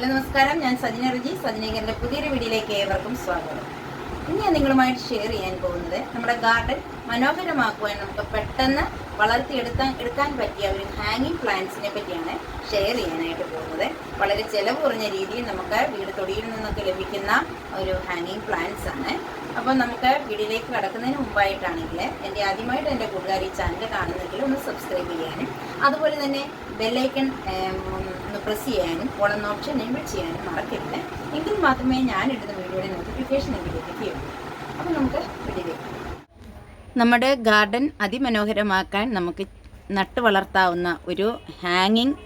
Hello നമസ്കാരം. ഞാൻ സജിന റിജി. സജിനേഖരന്റെ പുതിയൊരു വീഡിയോയിലേക്ക് ഏവർക്കും സ്വാഗതം. ഇന്ന് ഞാൻ നിങ്ങളുമായിട്ട് ഷെയർ ചെയ്യാൻ പോകുന്നത് നമ്മുടെ ഗാർഡൻ മനോഹരമാക്കുവാൻ നമുക്ക് പെട്ടെന്ന് വളർത്തിയെടുക്കാൻ എടുക്കാൻ പറ്റിയ ഒരു ഹാങ്ങിങ് പ്ലാന്റ്സിനെ പറ്റിയാണ് ഷെയർ ചെയ്യാനായിട്ട് പോകുന്നത്. വളരെ ചിലവ് കുറഞ്ഞ രീതിയിൽ നമുക്ക് വീട് തൊടിയിൽ നിന്നൊക്കെ ലഭിക്കുന്ന ഒരു ഹാങ്ങിങ് പ്ലാന്റ്സ് ആണ്. അപ്പോൾ നമുക്ക് വീഡിയോയിലേക്ക് കടക്കുന്നതിന് മുമ്പായിട്ടാണെങ്കിൽ എന്റെ ആദ്യമായിട്ട് എന്റെ കൂട്ടുകാർ ഈ ചാനൽ കാണുന്നെങ്കിൽ ഒന്ന് സബ്സ്ക്രൈബ് ചെയ്യാനും അതുപോലെ തന്നെ ബെല്ലൈക്കൺ ഒന്ന് പ്രസ് ചെയ്യാനും ഓണം ഓപ്ഷൻ എനേബിൾ ചെയ്യാനും മറക്കരുത്. എങ്കിൽ മാത്രമേ ഞാൻ ഇടുന്ന വീഡിയോയുടെ നോട്ടിഫിക്കേഷൻ എനിക്ക് ലഭിക്കുകയുള്ളൂ അപ്പോൾ നമുക്ക് വീഡിയോയിലേക്ക് നമ്മുടെ ഗാർഡൻ അതിമനോഹരമാക്കാൻ നമുക്ക് നട്ടു വളർത്താവുന്ന ഒരു ഹാങ്ങിങ്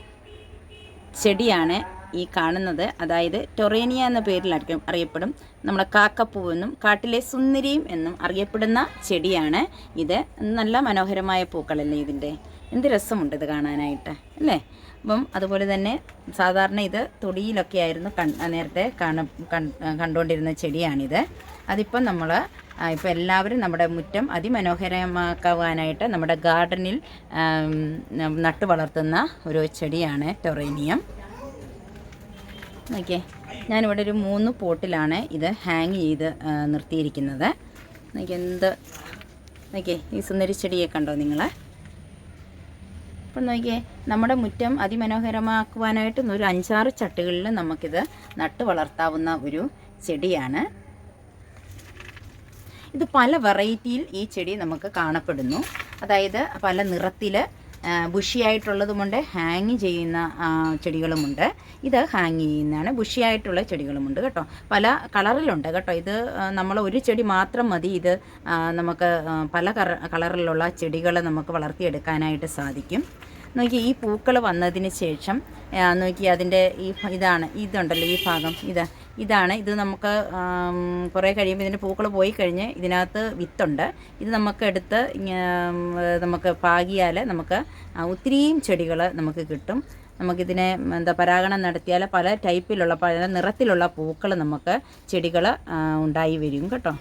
ചെടിയാണ് ഈ കാണുന്നത്. അതായത് ടൊറേനിയ എന്ന പേരിൽ അറിയപ്പെടും. നമ്മുടെ കാക്കപ്പൂവെന്നും കാട്ടിലെ സുന്ദരിയും എന്നും അറിയപ്പെടുന്ന ചെടിയാണ് ഇത്. നല്ല മനോഹരമായ പൂക്കളല്ലേ ഇതിന്റെ? എന്ത് രസമുണ്ട് ഇത് കാണാനായിട്ട് അല്ലേ? അപ്പം അതുപോലെ തന്നെ സാധാരണ ഇത് തൊടിയിലൊക്കെ ആയിരുന്നു നേരത്തെ കാണ കണ്ടുകൊണ്ടിരുന്ന ചെടിയാണിത്. അതിപ്പം നമ്മൾ ഇപ്പോൾ എല്ലാവരും നമ്മുടെ മുറ്റം അതിമനോഹരമാക്കുവാനായിട്ട് നമ്മുടെ ഗാർഡനിൽ നട്ടു വളർത്തുന്ന ഒരു ചെടിയാണ് ടൊറേനിയം. നോക്കിയേ ഞാനിവിടെ ഒരു മൂന്ന് പോട്ടിലാണ് ഇത് ഹാങ് ചെയ്ത് നിർത്തിയിരിക്കുന്നത്. നോക്കിയേ എന്ത് നോക്കിയേ ഈ സുന്ദരി ചെടിയെ കണ്ടോ നിങ്ങൾ അപ്പം നോക്കിയേ നമ്മുടെ മുറ്റം അതിമനോഹരമാക്കുവാനായിട്ട് ഒരു അഞ്ചാറ് ചട്ടുകളിൽ നമുക്കിത് നട്ട് വളർത്താവുന്ന ഒരു ചെടിയാണ്. ഇത് പല വെറൈറ്റിയിൽ ഈ ചെടി നമുക്ക് കാണപ്പെടുന്നു. അതായത് പല നിറത്തിൽ ബുഷിയായിട്ടുള്ളതുമുണ്ട് ഹാങ് ചെയ്യുന്ന ചെടികളുമുണ്ട്. ഇത് ഹാങ് ചെയ്യുന്നതാണ്. ബുഷിയായിട്ടുള്ള ചെടികളുമുണ്ട് കേട്ടോ. പല കളറിലുണ്ട് കേട്ടോ. ഇത് നമ്മൾ ഒരു ചെടി മാത്രം മതി. ഇത് നമുക്ക് പല കളറിലുള്ള ചെടികൾ നമുക്ക് വളർത്തിയെടുക്കാനായിട്ട് സാധിക്കും. നോക്കി ഈ പൂക്കൾ വന്നതിന് ശേഷം നോക്കി അതിന്റെ ഈ ഇതാണ് ഇതുണ്ടല്ലോ ഈ ഭാഗം ഇത് ഇതാണ് ഇത് നമുക്ക് കുറേ കഴിയുമ്പോൾ ഇതിന്റെ പൂക്കൾ പോയി കഴിഞ്ഞ് ഇതിനകത്ത് വിത്തുണ്ട്. ഇത് നമുക്ക് എടുത്ത് നമുക്ക് പാകിയാൽ നമുക്ക് ഒത്തിരിയും ചെടികൾ നമുക്ക് കിട്ടും. നമുക്കിതിനെ എന്താ പരാഗണം നടത്തിയാൽ പല ടൈപ്പിലുള്ള പല നിറത്തിലുള്ള പൂക്കൾ നമുക്ക് ചെടികൾ ഉണ്ടായി വരും കേട്ടോ.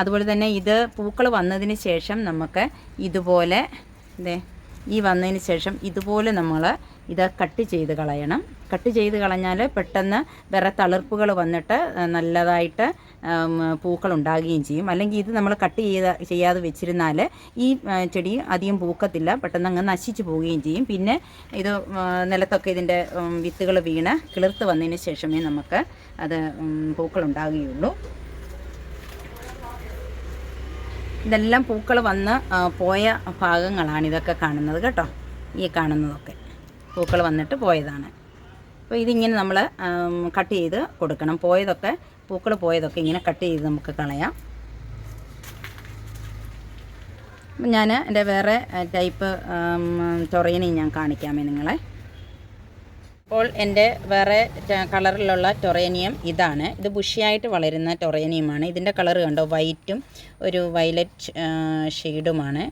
അതുപോലെ തന്നെ ഇത് പൂക്കൾ വന്നതിന് ശേഷം നമുക്ക് ഇതുപോലെ ഇതേ ഈ വന്നതിന് ശേഷം ഇതുപോലെ നമ്മൾ ഇത് കട്ട് ചെയ്ത് കളയണം. കട്ട് ചെയ്ത് കളഞ്ഞാൽ പെട്ടെന്ന് വേറെ തളിർപ്പുകൾ വന്നിട്ട് നല്ലതായിട്ട് പൂക്കൾ ഉണ്ടാകുകയും ചെയ്യും. അല്ലെങ്കിൽ ഇത് നമ്മൾ കട്ട് ചെയ്ത ചെയ്യാതെ വെച്ചിരുന്നാൽ ഈ ചെടി അധികം പൂക്കത്തില്ല. പെട്ടെന്ന് അങ്ങ് നശിച്ചു പോവുകയും ചെയ്യും. പിന്നെ ഇത് നിലത്തൊക്കെ ഇതിന്റെ വിത്തുകൾ വീണ് കിളിർത്ത് വന്നതിന് ശേഷമേ നമുക്ക് അത് പൂക്കൾ ഉണ്ടാകുകയുള്ളൂ. ഇതെല്ലാം പൂക്കൾ വന്ന് പോയ ഭാഗങ്ങളാണ് ഇതൊക്കെ കാണുന്നത് കേട്ടോ. ഈ കാണുന്നതൊക്കെ. പൂക്കൾ വന്നിട്ട് പോയതാണ്. അപ്പോൾ ഇതിങ്ങനെ നമ്മൾ കട്ട് ചെയ്ത് കൊടുക്കണം. പോയതൊക്കെ പൂക്കൾ പോയതൊക്കെ ഇങ്ങനെ കട്ട് ചെയ്ത് നമുക്ക് കളയാം. ഞാൻ എന്റെ വേറെ ടൈപ്പ് ചൊറയിനെയും ഞാൻ കാണിക്കാമേ നിങ്ങളെ. അപ്പോൾ എന്റെ വേറെ കളറിലുള്ള ടൊറേനിയം ഇതാണ്. ഇത് ബുഷിയായിട്ട് വളരുന്ന ടൊറേനിയമാണ്. ഇതിന്റെ കളർ കണ്ടോ? വൈറ്റും ഒരു വയലറ്റ് ഷെയ്ഡുമാണ്.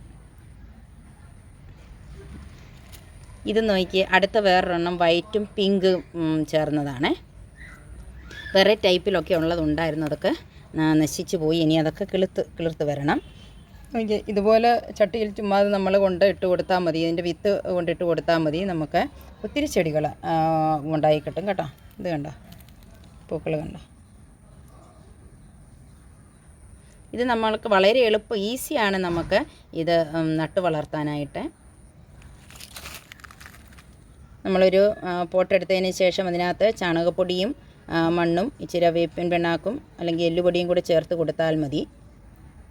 ഇത് നോക്കി അടുത്ത വേറൊരെണ്ണം വൈറ്റും പിങ്ക് ചേർന്നതാണ്. വേറെ ടൈപ്പിലൊക്കെ ഉള്ളതുണ്ടായിരുന്നു അതൊക്കെ. നശിച്ചു പോയി. ഇനി അതൊക്കെ കിളുത്ത് കിളിർത്ത് വരണം. ഇതുപോലെ ചട്ടിയിൽ ചുമ്മാ നമ്മൾ കൊണ്ട് ഇട്ട് കൊടുത്താൽ മതി. ഇതിന്റെ വിത്ത് കൊണ്ടിട്ട് കൊടുത്താൽ മതി. നമുക്ക് ഒത്തിരി ചെടികൾ ഉണ്ടായി കിട്ടും കേട്ടോ. ഇത് കണ്ടോ? പൂക്കൾ കണ്ടോ? ഇത് നമ്മൾക്ക് വളരെ എളുപ്പം ഈസിയാണ് നമുക്ക് ഇത് നട്ട് വളർത്താനായിട്ട്. നമ്മളൊരു പോട്ടെടുത്തതിന് ശേഷം അതിനകത്ത് ചാണകപ്പൊടിയും മണ്ണും ഇച്ചിരി വേപ്പിൻ പിണ്ണാക്കും അല്ലെങ്കിൽ എല്ലുപൊടിയും കൂടി ചേർത്ത് കൊടുത്താൽ മതി.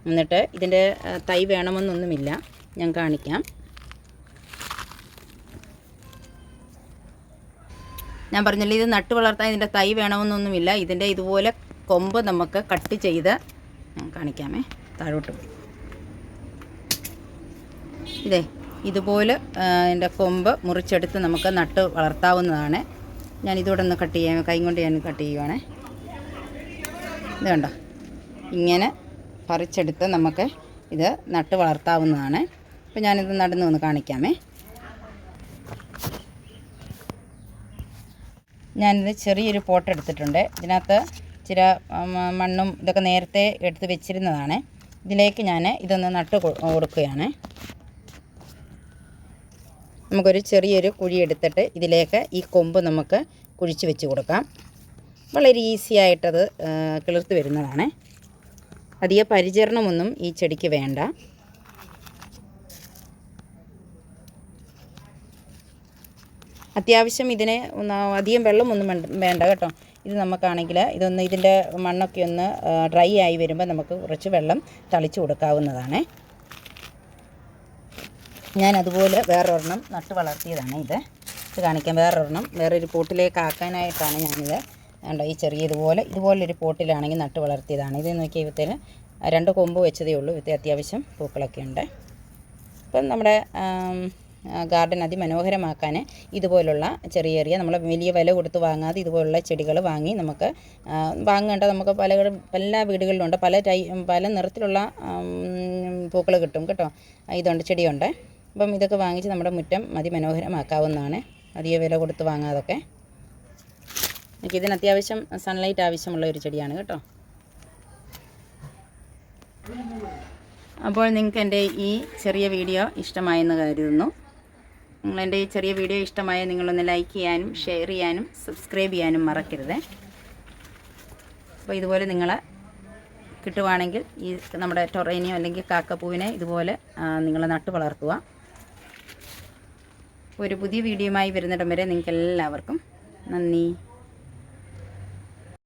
എന്നിട്ട് ഇതിന്റെ തൈ വേണമെന്നൊന്നുമില്ല. ഞാൻ കാണിക്കാം. ഞാൻ പറഞ്ഞില്ല ഇത് നട്ട് വളർത്താൻ ഇതിന്റെ തൈ വേണമെന്നൊന്നുമില്ല. ഇതിന്റെ ഇതുപോലെ കൊമ്പ് നമുക്ക് കട്ട് ചെയ്ത് ഞാൻ കാണിക്കാമേ. താഴോട്ട് ഇതേ ഇതുപോലെ എന്റെ കൊമ്പ് മുറിച്ചെടുത്ത് നമുക്ക് നട്ട് വളർത്താവുന്നതാണ്. ഞാൻ ഇതോടെ ഒന്ന് കട്ട് ചെയ്യാം. കൈ കൊണ്ട് ഞാൻ കട്ട് ചെയ്യുവാണേ. ഇത് കണ്ടോ? ഇങ്ങനെ പറിച്ചെടുത്ത് നമുക്ക് ഇത് നട്ട് വളർത്താവുന്നതാണ്. അപ്പോൾ ഞാനിത് നടന്ന് ഒന്ന് കാണിക്കാമേ. ഞാനിത് ചെറിയൊരു പോട്ട് എടുത്തിട്ടുണ്ട്. ഇതിനകത്ത് ചില മണ്ണും ഇതൊക്കെ നേരത്തെ എടുത്ത് വെച്ചിരുന്നതാണ്. ഇതിലേക്ക് ഞാൻ ഇതൊന്ന് നട്ട് കൊടുക്കുകയാണ്. നമുക്കൊരു ചെറിയൊരു കുഴി എടുത്തിട്ട് ഇതിലേക്ക് ഈ കൊമ്പ് നമുക്ക് കുഴിച്ച് വെച്ച് കൊടുക്കാം. വളരെ ഈസി ആയിട്ടത് കിളിർത്ത് വരുന്നതാണ്. അധിക പരിചരണമൊന്നും ഈ ചെടിക്ക് വേണ്ട. അത്യാവശ്യം ഇതിനെ അധികം വെള്ളമൊന്നും വേണ്ട വേണ്ട കേട്ടോ. ഇത് നമുക്കാണെങ്കിൽ ഇതൊന്ന് ഇതിന്റെ മണ്ണൊക്കെ ഒന്ന് ഡ്രൈ ആയി വരുമ്പോൾ നമുക്ക് കുറച്ച് വെള്ളം തളിച്ചു കൊടുക്കാവുന്നതാണ്. ഞാൻ അതുപോലെ വേറൊരെണ്ണം നട്ട് വളർത്തിയതാണ് ഇത്. ഇത് കാണിക്കാം. വേറൊരെണ്ണം വേറൊരു പൂട്ടിലേക്ക് ആക്കാനായിട്ടാണ് ഞാനിത് വേണ്ട ഈ ചെറിയ ഇതുപോലെ ഇതുപോലൊരു പോട്ടിലാണെങ്കിൽ നട്ട് വളർത്തിയതാണ്. ഇത് നോക്കിയപ്പോഴത്തേന് രണ്ട് കൊമ്പ് വെച്ചതേ ഉള്ളൂ. ഇത് അത്യാവശ്യം പൂക്കളൊക്കെ ഉണ്ട്. ഇപ്പം നമ്മുടെ ഗാർഡൻ അതിമനോഹരമാക്കാൻ ഇതുപോലുള്ള ചെറിയ ചെറിയ നമ്മൾ വലിയ വില കൊടുത്ത് വാങ്ങാതെ ഇതുപോലുള്ള ചെടികൾ വാങ്ങി നമുക്ക് വാങ്ങേണ്ട നമുക്ക് പല എല്ലാ വീടുകളിലുണ്ട് പല ടൈ പല നിറത്തിലുള്ള പൂക്കൾ കിട്ടും കേട്ടോ. ഇതുണ്ട് ചെടിയുണ്ട്. അപ്പം ഇതൊക്കെ വാങ്ങിച്ച് നമ്മുടെ മുറ്റം അതിമനോഹരമാക്കാവുന്നതാണ്. അധിക വില കൊടുത്ത് വാങ്ങാതൊക്കെ. എനിക്ക് ഇതിന് അത്യാവശ്യം സൺലൈറ്റ് ആവശ്യമുള്ള ഒരു ചെടിയാണ് കേട്ടോ. അപ്പോൾ നിങ്ങൾക്ക് എന്റെ ഈ ചെറിയ വീഡിയോ ഇഷ്ടമായെന്ന് കരുതുന്നു. നിങ്ങൾ എന്റെ ഈ ചെറിയ വീഡിയോ ഇഷ്ടമായ നിങ്ങളൊന്ന് ലൈക്ക് ചെയ്യാനും ഷെയർ ചെയ്യാനും സബ്സ്ക്രൈബ് ചെയ്യാനും മറക്കരുത്. അപ്പോൾ ഇതുപോലെ നിങ്ങൾ കിട്ടുവാണെങ്കിൽ ഈ നമ്മുടെ ടൊറേനിയോ അല്ലെങ്കിൽ കാക്കപ്പൂവിനെ ഇതുപോലെ നിങ്ങൾ നട്ടു വളർത്തുക. ഒരു പുതിയ വീഡിയോയുമായി വരുന്നിടം വരെ നിങ്ങൾക്ക് എല്ലാവർക്കും നന്ദി.